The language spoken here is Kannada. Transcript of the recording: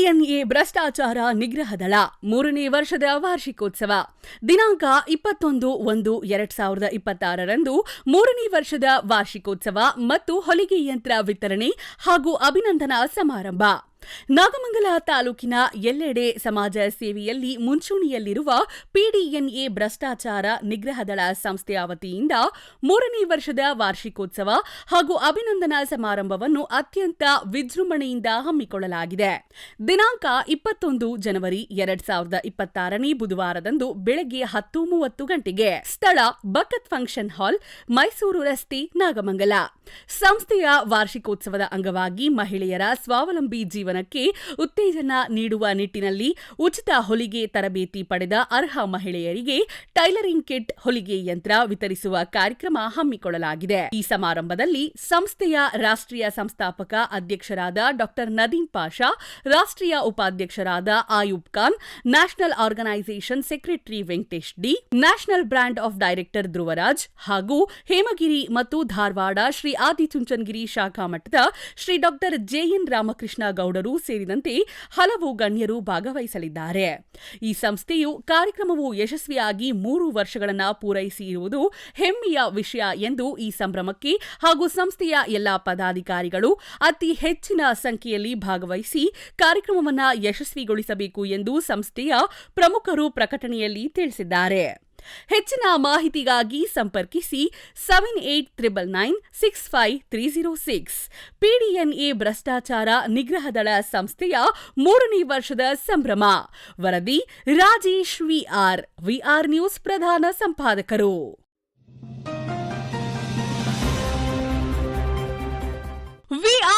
ಪಿಡಿಎನ್ಎ ಭ್ರಷ್ಟಾಚಾರ ನಿಗ್ರಹ ದಳ ಮೂರನೇ ವರ್ಷದ ವಾರ್ಷಿಕೋತ್ಸವ. ದಿನಾಂಕ ಇಪ್ಪತ್ತೊಂದು ಒಂದು ಎರಡ್ ಸಾವಿರದ ಇಪ್ಪತ್ತಾರರಂದು ಮೂರನೇ ವರ್ಷದ ವಾರ್ಷಿಕೋತ್ಸವ ಮತ್ತು ಹೊಲಿಗೆ ಯಂತ್ರ ವಿತರಣೆ ಹಾಗೂ ಅಭಿನಂದನಾ ಸಮಾರಂಭ. ನಾಗಮಂಗಲ ತಾಲೂಕಿನ ಎಲ್ಲೆಡೆ ಸಮಾಜ ಸೇವೆಯಲ್ಲಿ ಮುಂಚೂಣಿಯಲ್ಲಿರುವ ಪಿಡಿಎನ್ಎ ಭ್ರಷ್ಟಾಚಾರ ನಿಗ್ರಹ ದಳ ಸಂಸ್ಥೆಯ ವತಿಯಿಂದ ಮೂರನೇ ವರ್ಷದ ವಾರ್ಷಿಕೋತ್ಸವ ಹಾಗೂ ಅಭಿನಂದನಾ ಸಮಾರಂಭವನ್ನು ಅತ್ಯಂತ ವಿಜೃಂಭಣೆಯಿಂದ ಹಮ್ಮಿಕೊಳ್ಳಲಾಗಿದೆ. ದಿನಾಂಕ ಇಪ್ಪತ್ತೊಂದು ಜನವರಿ ಎರಡ್ ಸಾವಿರದ ಇಪ್ಪತ್ತಾರನೇ ಬುಧವಾರದಂದು ಬೆಳಗ್ಗೆ ಹತ್ತು ಮೂವತ್ತು ಗಂಟೆಗೆ ಸ್ಥಳ ಬಕತ್ ಫಂಕ್ಷನ್ ಹಾಲ್, ಮೈಸೂರು ರಸ್ತೆ, ನಾಗಮಂಗಲ. ಸಂಸ್ಥೆಯ ವಾರ್ಷಿಕೋತ್ಸವದ ಅಂಗವಾಗಿ ಮಹಿಳೆಯರ ಸ್ವಾವಲಂಬಿ ಜೀವನಕ್ಕೆ ಉತ್ತೇಜನ ನೀಡುವ ನಿಟ್ಟಿನಲ್ಲಿ ಉಚಿತ ಹೊಲಿಗೆ ತರಬೇತಿ ಪಡೆದ ಅರ್ಹ ಮಹಿಳೆಯರಿಗೆ ಟೈಲರಿಂಗ್ ಕಿಟ್, ಹೊಲಿಗೆ ಯಂತ್ರ ವಿತರಿಸುವ ಕಾರ್ಯಕ್ರಮ ಹಮ್ಮಿಕೊಳ್ಳಲಾಗಿದೆ. ಈ ಸಮಾರಂಭದಲ್ಲಿ ಸಂಸ್ಥೆಯ ರಾಷ್ಟ್ರೀಯ ಸಂಸ್ಥಾಪಕ ಅಧ್ಯಕ್ಷರಾದ ಡಾ ನದೀಂ ಪಾಷಾ, ರಾಷ್ಟ್ರೀಯ ಉಪಾಧ್ಯಕ್ಷರಾದ Ayub Khan, national organisation secretary Venkatesh D, national brand of director Dhruvaraj ಹಾಗೂ ಹೇಮಗಿರಿ ಮತ್ತು ಧಾರವಾಡ ಶ್ರೀ ಆದಿಚುಂಚನಗಿರಿ ಶಾಖಾ ಮಠದ ಶ್ರೀ ಡಾ ಜೆಎನ್ ರಾಮಕೃಷ್ಣ ಗೌಡರು ಸೇರಿದಂತೆ ಹಲವು ಗಣ್ಯರು ಭಾಗವಹಿಸಲಿದ್ದಾರೆ. ಈ ಸಂಸ್ಥೆಯು ಕಾರ್ಯಕ್ರಮವು ಯಶಸ್ವಿಯಾಗಿ ಮೂರು ವರ್ಷಗಳನ್ನು ಪೂರೈಸಿರುವುದು ಹೆಮ್ಮೆಯ ವಿಷಯ ಎಂದು ಈ ಸಂಭ್ರಮಕ್ಕೆ ಹಾಗೂ ಸಂಸ್ಥೆಯ ಎಲ್ಲಾ ಪದಾಧಿಕಾರಿಗಳು ಅತಿ ಹೆಚ್ಚಿನ ಸಂಖ್ಯೆಯಲ್ಲಿ ಭಾಗವಹಿಸಿ ಕಾರ್ಯಕ್ರಮವನ್ನು ಯಶಸ್ವಿಗೊಳಿಸಬೇಕು ಎಂದು ಸಂಸ್ಥೆಯ ಪ್ರಮುಖರು ಪ್ರಕಟಣೆಯಲ್ಲಿ ತಿಳಿಸಿದ್ದಾರೆ. ಹೆಚ್ಚಿನ ಮಾಹಿತಿಗಾಗಿ ಸಂಪರ್ಕಿಸಿ seven eight triple nine six five three zero six PDNA ಭ್ರಷ್ಟಾಚಾರ ನಿಗ್ರಹ ದಳ ಸಂಸ್ಥೆಯ ಮೂರನೇ ವರ್ಷದ ಸಂಭ್ರಮ. ವರದಿ Rajesh V R V R news ಪ್ರಧಾನ ಸಂಪಾದಕರು.